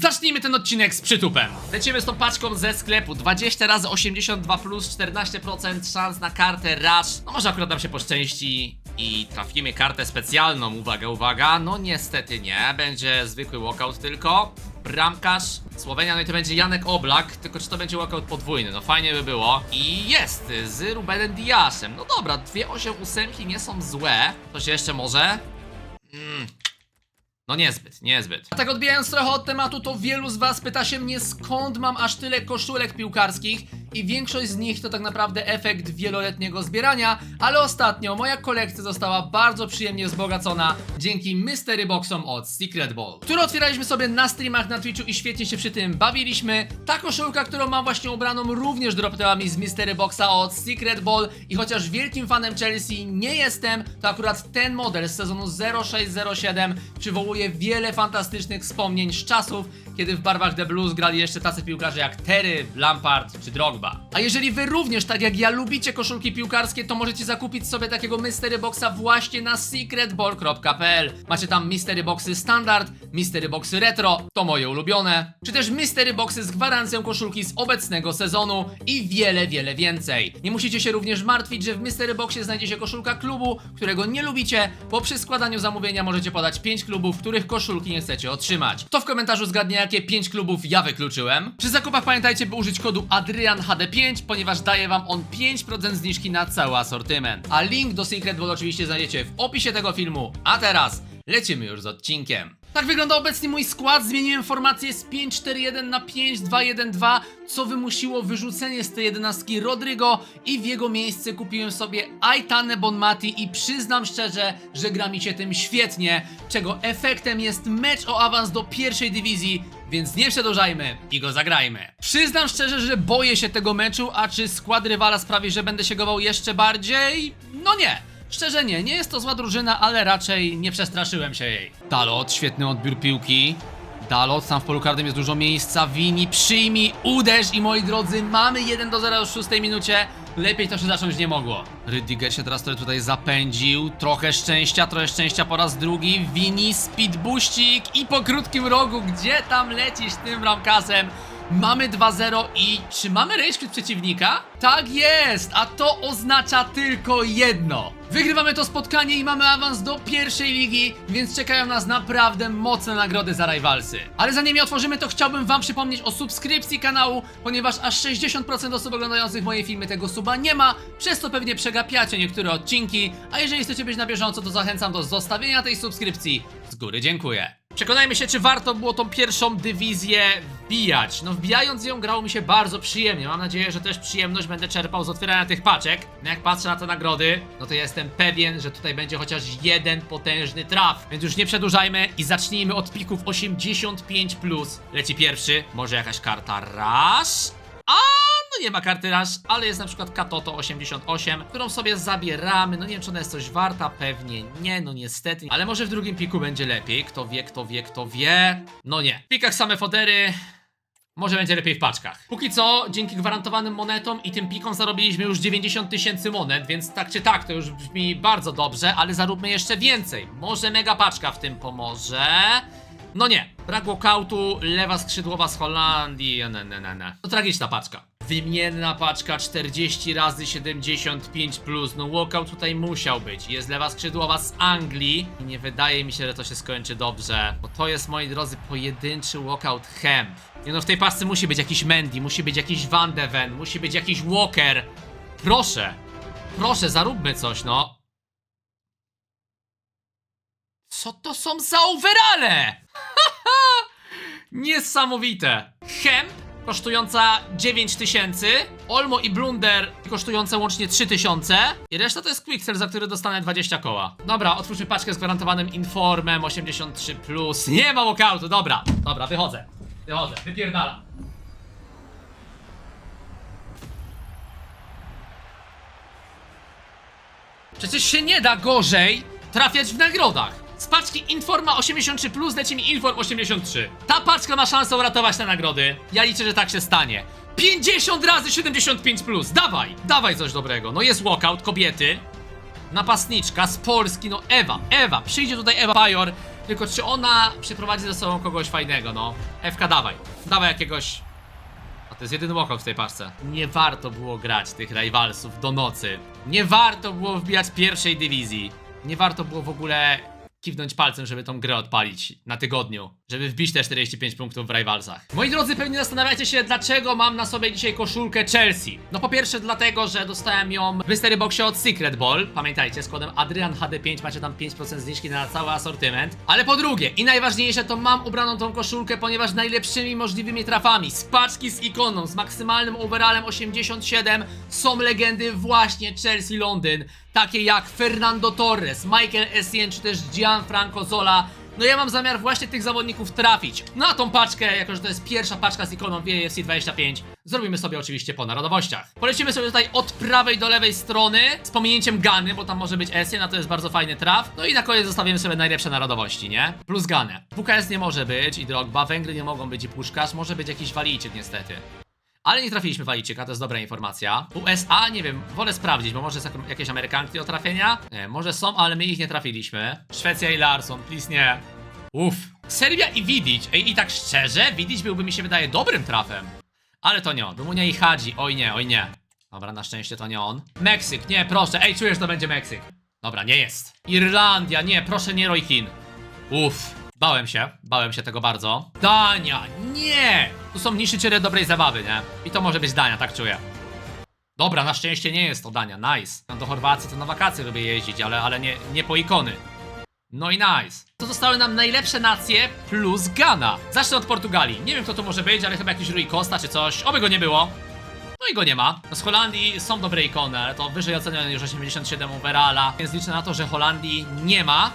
Zacznijmy ten odcinek z przytupem. Lecimy z tą paczką ze sklepu. 20 razy 82 plus 14% szans na kartę Rush. No może akurat nam się poszczęści i trafimy kartę specjalną. Uwaga, uwaga. No niestety nie. Będzie zwykły walkout tylko. Bramkarz Słowenia, no i to będzie Janek Oblak, tylko czy to będzie walkout podwójny? No fajnie by było. I jest z Rubenem Diaszem. No dobra, dwie 8 ósemki nie są złe. Coś jeszcze może? Mm, no niezbyt, niezbyt. A tak odbijając trochę od tematu, to wielu z was pyta się mnie skąd mam aż tyle koszulek piłkarskich i większość z nich to tak naprawdę efekt wieloletniego zbierania, ale ostatnio moja kolekcja została bardzo przyjemnie wzbogacona dzięki Mystery Boxom od Secret Ball, które otwieraliśmy sobie na streamach na Twitchu i świetnie się przy tym bawiliśmy. Ta koszulka, którą mam właśnie ubraną również dropnęła mi z Mystery Boxa od Secret Ball i chociaż wielkim fanem Chelsea nie jestem, to akurat ten model z sezonu 0607 przywołuje wiele fantastycznych wspomnień z czasów, kiedy w barwach The Blues grali jeszcze tacy piłkarze jak Terry, Lampard czy Drogba. A jeżeli wy również, tak jak ja, lubicie koszulki piłkarskie, to możecie zakupić sobie takiego Mystery Boxa właśnie na secretball.pl. Macie tam Mystery Boxy Standard, Mystery Boxy Retro, to moje ulubione, czy też Mystery Boxy z gwarancją koszulki z obecnego sezonu i wiele, wiele więcej. Nie musicie się również martwić, że w Mystery Boxie znajdzie się koszulka klubu, którego nie lubicie, bo przy składaniu zamówienia możecie podać 5 klubów, których koszulki nie chcecie otrzymać. To w komentarzu zgadnie, jakie 5 klubów ja wykluczyłem. Przy zakupach pamiętajcie, by użyć kodu AdrianHD5, ponieważ daje wam on 5% zniżki na cały asortyment. A link do Secret Ball oczywiście znajdziecie w opisie tego filmu. A teraz lecimy już z odcinkiem. Tak wygląda obecnie mój skład. Zmieniłem formację z 5-4-1 na 5-2-1-2, co wymusiło wyrzucenie z tej jedenastki Rodrigo i w jego miejsce kupiłem sobie Aitane Bonmati i przyznam szczerze, że gra mi się tym świetnie, czego efektem jest mecz o awans do pierwszej dywizji, więc nie przedłużajmy i go zagrajmy. Przyznam szczerze, że boję się tego meczu, a czy skład rywala sprawi, że będę się go bał jeszcze bardziej? No nie. Szczerze nie, nie jest to zła drużyna, ale raczej nie przestraszyłem się jej. Dalot, świetny odbiór piłki. Dalot, tam w polu karnym jest dużo miejsca. Wini, przyjmij, uderz i moi drodzy, mamy 1 do 0 w 6 minucie. Lepiej to się zacząć nie mogło. Rydiger się teraz trochę tutaj zapędził. Trochę szczęścia, trochę szczęścia po raz drugi. Wini, speedbuścik i po krótkim rogu. Gdzie tam lecisz tym ramkasem? Mamy 2-0 i czy mamy quit przeciwnika? Tak jest, a to oznacza tylko jedno. Wygrywamy to spotkanie i mamy awans do pierwszej ligi, więc czekają nas naprawdę mocne nagrody za Rivalsy. Ale zanim je otworzymy, to chciałbym wam przypomnieć o subskrypcji kanału, ponieważ aż 60% osób oglądających moje filmy tego suba nie ma, przez to pewnie przegapiacie niektóre odcinki, a jeżeli chcecie być na bieżąco, to zachęcam do zostawienia tej subskrypcji. Z góry dziękuję. Przekonajmy się, czy warto było tą pierwszą dywizję wbijać. No wbijając ją grało mi się bardzo przyjemnie. Mam nadzieję, że też przyjemność będę czerpał z otwierania tych paczek. No jak patrzę na te nagrody, no to jestem pewien, że tutaj będzie chociaż jeden potężny traf. Więc już nie przedłużajmy i zacznijmy od pików 85+. Plus. Leci pierwszy, może jakaś karta Rush? Nie ma karty Rush, ale jest na przykład Katoto 88, którą sobie zabieramy. No nie wiem, czy ona jest coś warta, pewnie nie, no niestety. Ale może w drugim piku będzie lepiej. Kto wie, kto wie, kto wie. No nie. W pikach same fodery. Może będzie lepiej w paczkach. Póki co, dzięki gwarantowanym monetom i tym pikom zarobiliśmy już 90 tysięcy monet, więc tak czy tak to już brzmi bardzo dobrze, ale zaróbmy jeszcze więcej. Może mega paczka w tym pomoże. No nie, brak walkoutu, lewa skrzydłowa z Holandii, ne, ne, ne, ne. To tragiczna paczka. Wymienna paczka 40 razy 75 plus. No walkout tutaj musiał być. Jest lewa skrzydłowa z Anglii i nie wydaje mi się, że to się skończy dobrze, bo to jest moi drodzy pojedynczy walkout Hemp. Nie no w tej paczce musi być jakiś Mendy, musi być jakiś Van de Ven, musi być jakiś Walker. Proszę. Proszę, zaróbmy coś, no. Co to są za overale? Niesamowite. Hemp kosztująca 9000, Olmo i Blunder kosztujące łącznie 3000 i reszta to jest Quicksell, za który dostanę 20 koła. Dobra, otwórzmy paczkę z gwarantowanym Informem 83+. Plus. Nie ma walkoutu, dobra. Dobra, wychodzę. Wychodzę, wypierdalam. Przecież się nie da gorzej trafiać w nagrodach. Z paczki Informa 83 plus leci mi Inform 83. Ta paczka ma szansę uratować te nagrody. Ja liczę, że tak się stanie. 50 razy 75 plus. Dawaj, dawaj coś dobrego. No jest walkout kobiety. Napastniczka z Polski, no Ewa, Ewa, przyjdzie tutaj Ewa Pajor. Tylko czy ona przyprowadzi ze sobą kogoś fajnego, no? FK dawaj. Dawaj jakiegoś... A to jest jedyny walkout w tej paczce. Nie warto było grać tych rivalsów do nocy. Nie warto było wbijać pierwszej dywizji. Nie warto było w ogóle kiwnąć palcem, żeby tą grę odpalić na tygodniu, żeby wbić te 45 punktów w rivalsach. Moi drodzy, pewnie zastanawiacie się, dlaczego mam na sobie dzisiaj koszulkę Chelsea. No po pierwsze dlatego, że dostałem ją w Mystery Boxie od Secret Ball. Pamiętajcie, z kodem Adrian HD5 macie tam 5% zniżki na cały asortyment. Ale po drugie, i najważniejsze, to mam ubraną tą koszulkę, ponieważ najlepszymi możliwymi trafami z paczki z ikoną, z maksymalnym overallem 87 są legendy właśnie Chelsea Londyn. Takie jak Fernando Torres, Michael Essien czy też Gianfranco Zola. No ja mam zamiar właśnie tych zawodników trafić. No a tą paczkę, jako że to jest pierwsza paczka z ikoną w AFC 25, zrobimy sobie oczywiście po narodowościach. Polecimy sobie tutaj od prawej do lewej strony, z pominięciem Gany, bo tam może być Essien, a to jest bardzo fajny traf. No i na koniec zostawimy sobie najlepsze narodowości, nie? Plus Ganę. WKS nie może być i Drogba, Węgry nie mogą być i Puszkarz, może być jakiś Walijczyk niestety. Ale nie trafiliśmy Walijczyka, to jest dobra informacja. USA, nie wiem, wolę sprawdzić, bo może jest jak- jakieś Amerykanki do trafienia? Nie, może są, ale my ich nie trafiliśmy. Szwecja i Larson, please nie. Uff. Serbia i Vidic. Ej, i tak szczerze, Vidic byłby mi się wydaje dobrym trafem. Ale to nie on. Rumunia i Hadzi. Oj nie, oj nie. Dobra, na szczęście to nie on. Meksyk, nie, proszę. Ej, czujesz, to będzie Meksyk. Dobra, nie jest. Irlandia, nie, proszę, nie Roy Keane. Uff. Bałem się, bałem się tego bardzo. Dania, nie! Tu są niszczyciele dobrej zabawy, nie? I to może być Dania, tak czuję. Dobra, na szczęście nie jest to Dania, nice. Do Chorwacji to na wakacje lubię jeździć, ale, ale nie, nie po ikony. No i nice. To zostały nam najlepsze nacje plus Ghana. Zacznę od Portugalii. Nie wiem kto to może być, ale chyba jakiś Rui Costa czy coś. Oby go nie było. No i go nie ma. No z Holandii są dobre ikony, ale to wyżej ocenione już 87 overalla, więc liczę na to, że Holandii nie ma.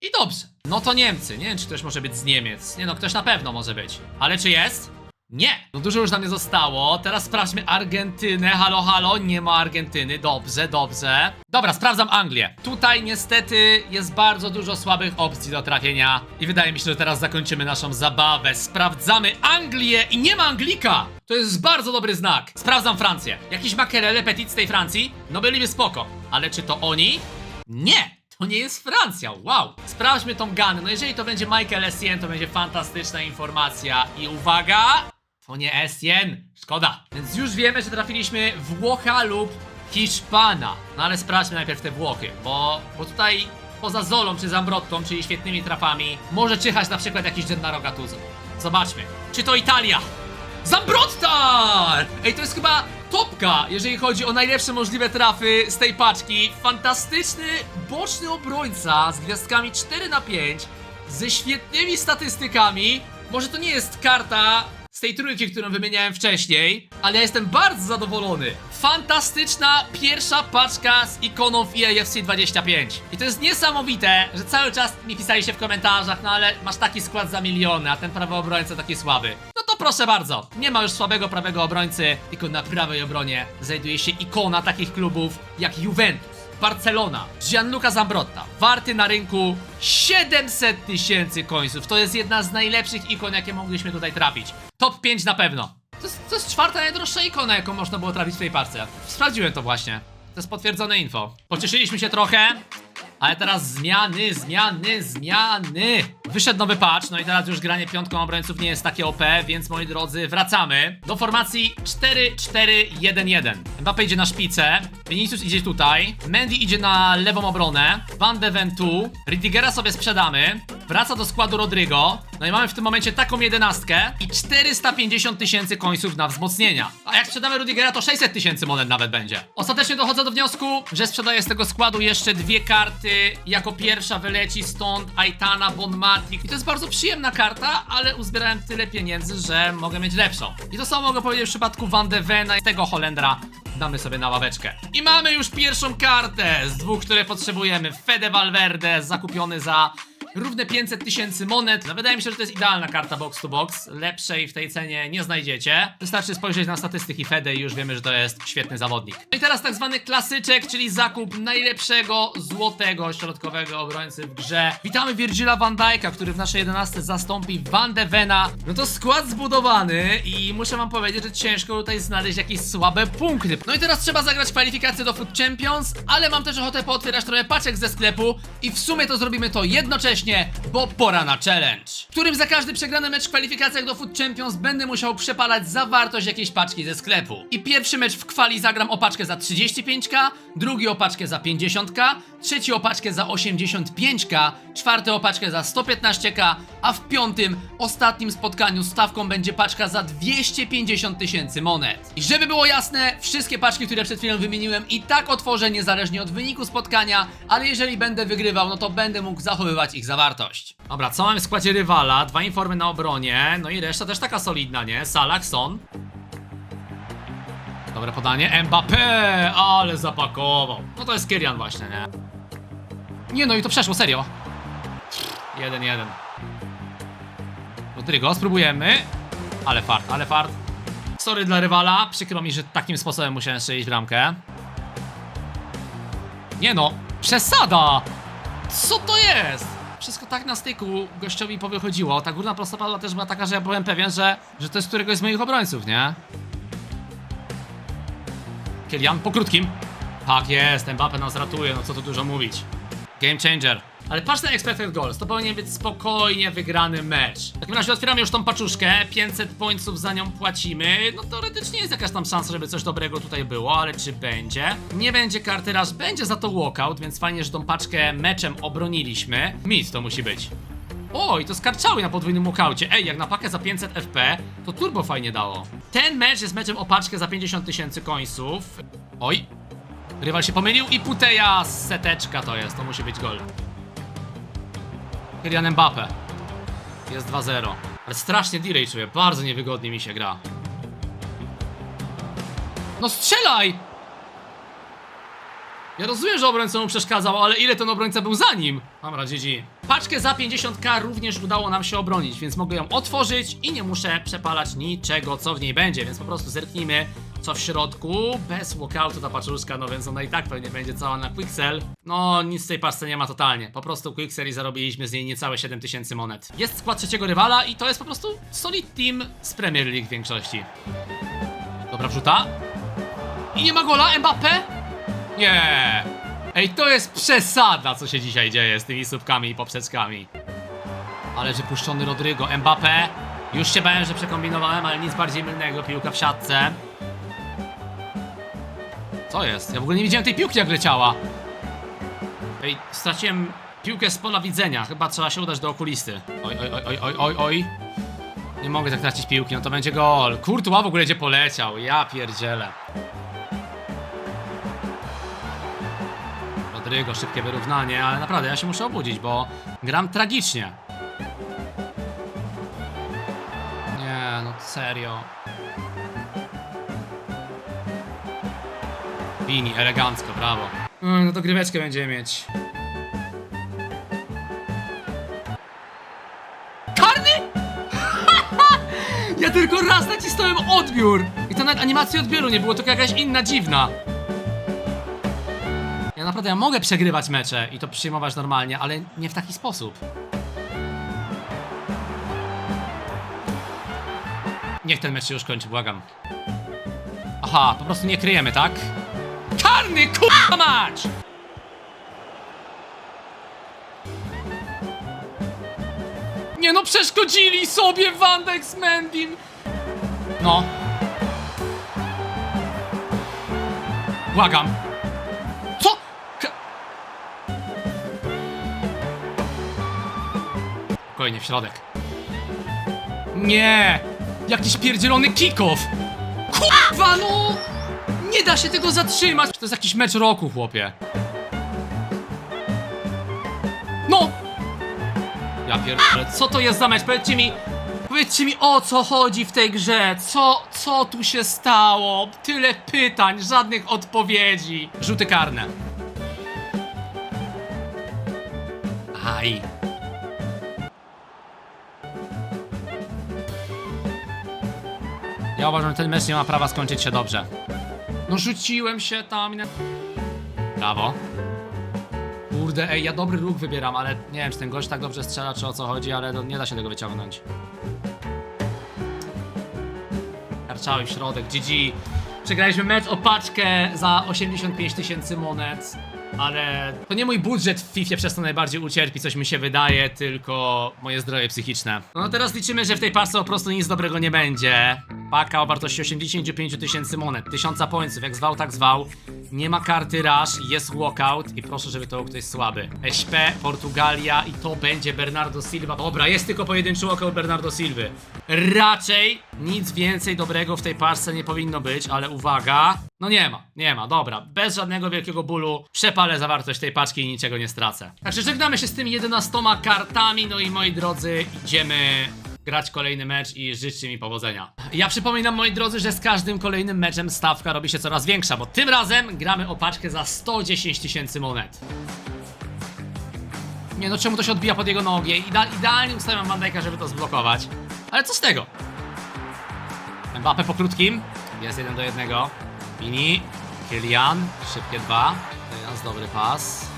I dobrze. No to Niemcy. Nie wiem, czy ktoś może być z Niemiec. Nie no, ktoś na pewno może być. Ale czy jest? Nie! No dużo już nam nie zostało. Teraz sprawdźmy Argentynę. Halo, halo, nie ma Argentyny. Dobrze, dobrze. Dobra, sprawdzam Anglię. Tutaj niestety jest bardzo dużo słabych opcji do trafienia. I wydaje mi się, że teraz zakończymy naszą zabawę. Sprawdzamy Anglię i nie ma Anglika! To jest bardzo dobry znak. Sprawdzam Francję. Jakiś Makerele Petit z tej Francji? No byliby spoko. Ale czy to oni? Nie! To nie jest Francja, wow! Sprawdźmy tą Ganę. No jeżeli to będzie Michael Essien, to będzie fantastyczna informacja. I uwaga! To nie Essien, szkoda. Więc już wiemy, że trafiliśmy Włocha lub Hiszpana. No ale sprawdźmy najpierw te Włochy, bo, bo tutaj poza Zolą czy Zambrottą, czyli świetnymi trafami, może czyhać na przykład jakiś Gennaro Gattuso. Zobaczmy. Czy to Italia? Zambrotta! Ej, to jest chyba topka, jeżeli chodzi o najlepsze możliwe trafy z tej paczki. Fantastyczny boczny obrońca z gwiazdkami 4 na 5 ze świetnymi statystykami. Może to nie jest karta z tej trójki, którą wymieniałem wcześniej, ale ja jestem bardzo zadowolony. Fantastyczna pierwsza paczka z ikoną w EAFC 25. I to jest niesamowite, że cały czas mi pisaliście w komentarzach, no ale masz taki skład za miliony, a ten prawy obrońca taki słaby. Proszę bardzo, nie ma już słabego prawego obrońcy, tylko na prawej obronie znajduje się ikona takich klubów jak Juventus. Barcelona, Gianluca Zambrotta, warty na rynku 700 tysięcy końców. To jest jedna z najlepszych ikon, jakie mogliśmy tutaj trafić. Top 5 na pewno. To jest, to jest czwarta najdroższa ikona, jaką można było trafić w tej parce. Sprawdziłem to właśnie. To jest potwierdzone info. Pocieszyliśmy się trochę, ale teraz zmiany, zmiany, zmiany. Wyszedł nowy patch, no i teraz już granie piątką obrońców nie jest takie OP, więc moi drodzy, wracamy do formacji 4-4-1-1. Mbappe idzie na szpicę, Vinicius idzie tutaj, Mendy idzie na lewą obronę, Van de Ven tu, Ridigera sobie sprzedamy, wraca do składu Rodrigo, no i mamy w tym momencie taką jedenastkę i 450 tysięcy końców na wzmocnienia. A jak sprzedamy Rudigera, to 600 tysięcy monet nawet będzie. Ostatecznie dochodzę do wniosku, że sprzedaję z tego składu jeszcze dwie karty. Jako pierwsza wyleci stąd Aitana Bon Matrix. I to jest bardzo przyjemna karta, ale uzbierałem tyle pieniędzy, że mogę mieć lepszą. I to samo mogę powiedzieć w przypadku Van de Vena i tego Holendra. Damy sobie na ławeczkę. I mamy już pierwszą kartę z dwóch, które potrzebujemy. Fede Valverde zakupiony za Równe 500 tysięcy monet. No wydaje mi się, że to jest idealna karta box to box. Lepszej w tej cenie nie znajdziecie. Wystarczy spojrzeć na statystyki Fede i już wiemy, że to jest świetny zawodnik. No i teraz tak zwany klasyczek, czyli zakup najlepszego złotego środkowego obrońcy w grze. Witamy Virgila van Dijk'a, który w naszej 11 zastąpi Van de Vena. No to skład zbudowany i muszę wam powiedzieć, że ciężko tutaj znaleźć jakieś słabe punkty. No i teraz trzeba zagrać kwalifikacje do Food Champions, ale mam też ochotę pootwierać trochę paczek ze sklepu i w sumie to zrobimy to jednocześnie bo pora na challenge, w którym za każdy przegrany mecz w kwalifikacjach do Food Champions będę musiał przepalać zawartość jakiejś paczki ze sklepu. I pierwszy mecz w kwali zagram o paczkę za 35k, drugi o paczkę za 50k, trzeci o paczkę za 85k, czwarty o paczkę za 115k, a w piątym, ostatnim spotkaniu stawką będzie paczka za 250 tysięcy monet. I żeby było jasne, wszystkie paczki, które przed chwilą wymieniłem i tak otworzę niezależnie od wyniku spotkania, ale jeżeli będę wygrywał, no to będę mógł zachowywać ich zawartość. Dobra, co mamy w składzie rywala? Dwa informy na obronie, no i reszta też taka solidna, nie? Salah, Son. Dobre podanie, Mbappé, ale zapakował. No to jest Kyrian właśnie, nie? Nie no i to przeszło, serio. 1-1. Rodrygo, spróbujemy. Ale fart, ale fart. Sorry dla rywala, przykro mi, że takim sposobem musiałem strzelić bramkę. Nie no, przesada! Co to jest? Wszystko tak na styku gościowi powychodziło. Ta górna prostopadła też była taka, że ja byłem pewien, że, że to jest któregoś z moich obrońców, nie? Kylian po krótkim. Tak jest, Mbappe nas ratuje, no co tu dużo mówić. Game changer. Ale patrz na expected goals, to powinien być spokojnie wygrany mecz. W takim razie otwieramy już tą paczuszkę, 500 pointsów za nią płacimy. No teoretycznie jest jakaś tam szansa, żeby coś dobrego tutaj było, ale czy będzie? Nie będzie karty raz, będzie za to walkout, więc fajnie, że tą paczkę meczem obroniliśmy. Mit to musi być. O, i to skarczały na podwójnym walkoucie. Ej, jak na pakę za 500 FP, to turbo fajnie dało. Ten mecz jest meczem o paczkę za 50 tysięcy końców. Oj, Rywal się pomylił i Puteja seteczka to jest, to musi być gol. Kylian Mbappe. Jest 2-0. Ale strasznie delay czuję, bardzo niewygodnie mi się gra. No strzelaj! Ja rozumiem, że obrońca mu przeszkadzał, ale ile ten obrońca był za nim? Dobra, GG. Paczkę za 50k również udało nam się obronić, więc mogę ją otworzyć i nie muszę przepalać niczego, co w niej będzie, więc po prostu zerknijmy, co w środku. Bez walkoutu ta paczuszka, no więc ona i tak pewnie będzie cała na quicksell. No, nic w tej paczce nie ma totalnie. Po prostu quicksell i zarobiliśmy z niej niecałe 7000 monet. Jest skład trzeciego rywala i to jest po prostu solid team z Premier League w większości. Dobra wrzuta. I nie ma gola, Mbappe? Nie. Ej, to jest przesada, co się dzisiaj dzieje z tymi słupkami i poprzeczkami. Ale wypuszczony Rodrygo, Mbappé. Już się bałem, że przekombinowałem, ale nic bardziej mylnego. Piłka w siatce. Co jest? Ja w ogóle nie widziałem tej piłki, jak leciała. Ej, straciłem piłkę z pola widzenia. Chyba trzeba się udać do okulisty. Oj, oj, oj, oj, oj, oj. Nie mogę tak tracić piłki, no to będzie gol. Kurtuła w ogóle gdzie poleciał. Ja pierdzielę. Rodrygo, szybkie wyrównanie, ale naprawdę ja się muszę obudzić, bo gram tragicznie. Nie, no serio. Bini, elegancko, brawo. Oj, no to gryweczkę będziemy mieć. Karny? ja tylko raz nacisnąłem odbiór! I to nawet animacji odbioru nie było, tylko jakaś inna dziwna. Ja naprawdę ja mogę przegrywać mecze i to przyjmować normalnie, ale nie w taki sposób. Niech ten mecz się już kończy, błagam. Aha, po prostu nie kryjemy, tak? Karny k***a mać! Nie no, przeszkodzili sobie z Mendim! No. Błagam. Co? K Spokojnie, w środek. Nie! Jakiś pierdzielony kick-off! Nie da się tego zatrzymać! To jest jakiś mecz roku, chłopie. No! Ja pierdolę, co to jest za mecz? Powiedzcie mi, powiedzcie mi o co chodzi w tej grze. Co, co tu się stało? Tyle pytań, żadnych odpowiedzi. Rzuty karne. Aj. Ja uważam, że ten mecz nie ma prawa skończyć się dobrze. No rzuciłem się tam i na... Brawo. Kurde, ej, ja dobry ruch wybieram, ale nie wiem, czy ten gość tak dobrze strzela, czy o co chodzi, ale no, nie da się tego wyciągnąć. Karczały w środek, GG. Przegraliśmy mecz o paczkę za 85 tysięcy monet. ale to nie mój budżet w FIFA przez to najbardziej ucierpi, coś mi się wydaje, tylko moje zdrowie psychiczne. No teraz liczymy, że w tej parce po prostu nic dobrego nie będzie. Paka o wartości 85 tysięcy monet, 1000 pońców, jak zwał, tak zwał. Nie ma karty Rush, jest walkout i proszę, żeby to był ktoś słaby. SP, Portugalia i to będzie Bernardo Silva. Dobra, jest tylko pojedynczy walkout Bernardo Silwy. Raczej nic więcej dobrego w tej parce nie powinno być, ale uwaga. No nie ma, nie ma, dobra. Bez żadnego wielkiego bólu przepalę zawartość tej paczki i niczego nie stracę. Także żegnamy się z tymi 11 kartami, no i moi drodzy, idziemy grać kolejny mecz i życzcie mi powodzenia. Ja przypominam moi drodzy, że z każdym kolejnym meczem stawka robi się coraz większa, bo tym razem gramy o paczkę za 110 tysięcy monet. Nie no, czemu to się odbija pod jego nogi? Idealnie ustawiam Van Dijk'a, żeby to zblokować. Ale co z tego? Mbappe po krótkim. Jest jeden do jednego. Mini. Kylian. Szybkie dwa. Teraz dobry pas.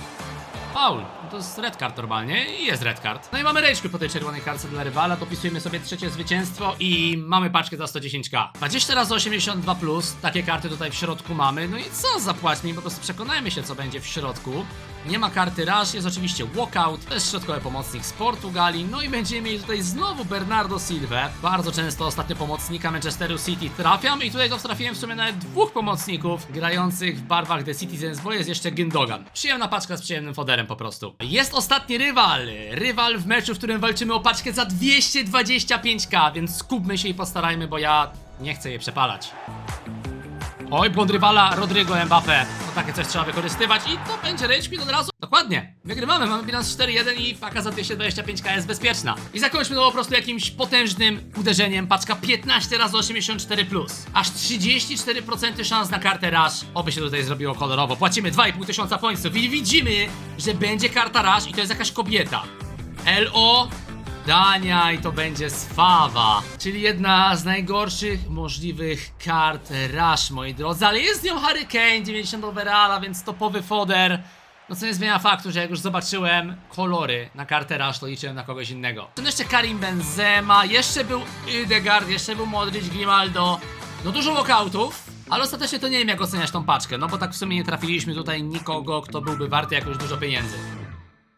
Paul. To jest red card normalnie i jest red card. No i mamy rage po tej czerwonej kartce dla rywala. Dopisujemy sobie trzecie zwycięstwo i mamy paczkę za 110k. 20 razy 82 plus. Takie karty tutaj w środku mamy. No i co zapłaćmy? Po prostu przekonajmy się co będzie w środku. Nie ma karty Rush, jest oczywiście Walkout, to jest środkowy pomocnik z Portugalii, no i będziemy mieli tutaj znowu Bernardo Silva. Bardzo często ostatnio pomocnika Manchesteru City trafiam i tutaj to trafiłem w sumie nawet dwóch pomocników grających w barwach The Citizens, bo jest jeszcze Gündogan. Przyjemna paczka z przyjemnym foderem po prostu. Jest ostatni rywal, rywal w meczu, w którym walczymy o paczkę za 225k, więc skupmy się i postarajmy, bo ja nie chcę je przepalać. Oj, błąd rywala Rodrigo Mbappe. No takie coś trzeba wykorzystywać i to będzie rage od razu. Dokładnie. Wygrywamy, mamy bilans 4-1 i paka za 225k jest bezpieczna. I zakończmy to po prostu jakimś potężnym uderzeniem. Paczka 15 razy 84 plus. Aż 34% szans na kartę Rush. Oby się tutaj zrobiło kolorowo. Płacimy 2,5 tysiąca pońców i widzimy, że będzie karta Rush i to jest jakaś kobieta. LO Dania i to będzie Swawa, czyli jedna z najgorszych możliwych kart Rush, moi drodzy, ale jest nią Hurricane, 90 overalla, więc topowy foder. No co nie zmienia faktu, że jak już zobaczyłem kolory na kartę Rush, to liczyłem na kogoś innego. Ten jeszcze Karim Benzema, jeszcze był Idegard, jeszcze był Modric, Grimaldo. No dużo walkoutów, ale ostatecznie to nie wiem jak oceniać tą paczkę, no bo tak w sumie nie trafiliśmy tutaj nikogo, kto byłby warty jakoś dużo pieniędzy.